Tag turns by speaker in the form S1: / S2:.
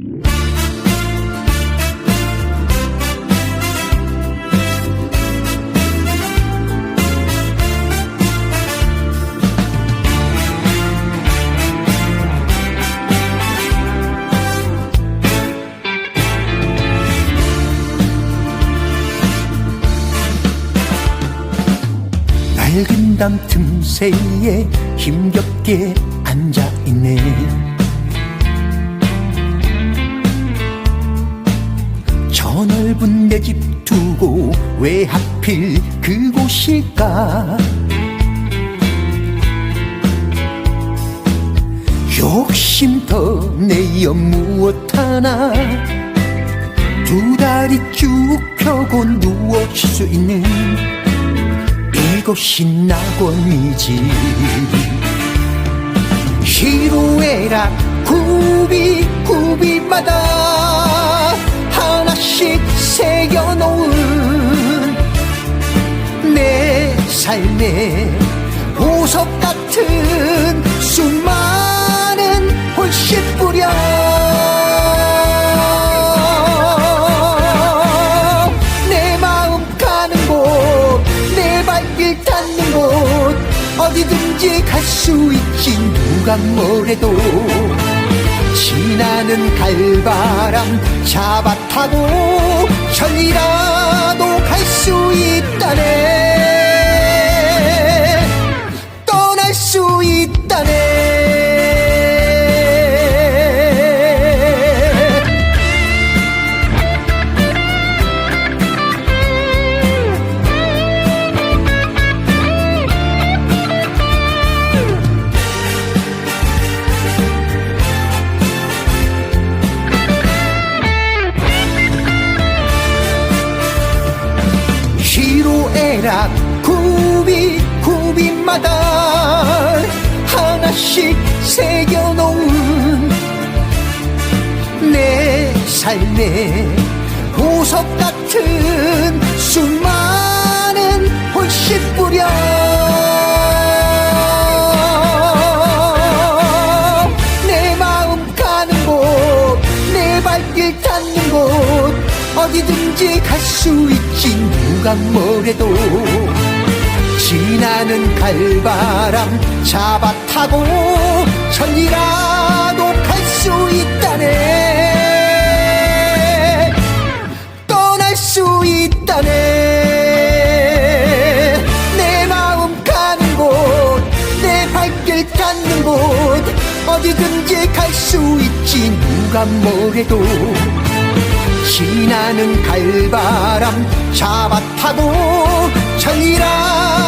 S1: 낡은 담 틈새에 힘겹게 앉아있네 넓은 내 집 두고 왜 하필 그곳일까? 욕심 더 내어 무엇 하나? 두 다리 쭉 펴고 누워 쉴 수 있는 이곳이 낙원이지. 희로애락 굽이마다 하나씩 새겨놓은 내 삶의 보석 같은 수많은 홀씨 뿌려 내 마음 가는 곳, 내 발길 닿는 곳, 어디든지 갈 수 있지, 누가 뭐래도. 지나는 갈바람 잡아 타고, 천리라도 갈 수 있다네. 희로애락 굽이 굽이마다 하나씩 새겨놓은 내 삶의 보석 같은 수많은 홀씨 뿌려. 내 마음 가는 곳, 내 발길 닿는 곳, 어디든지 갈 수 있지, 누가 뭐래도. 지나는 갈바람 잡아 타고, 천리라도 갈 수 있다네. 떠날 수 있다네. 내 마음 가는 곳, 내 발길 닿는 곳, 어디든지 갈 수 있지, 누가 뭐래도. 신나는 갈바람 잡아 타고 천리라.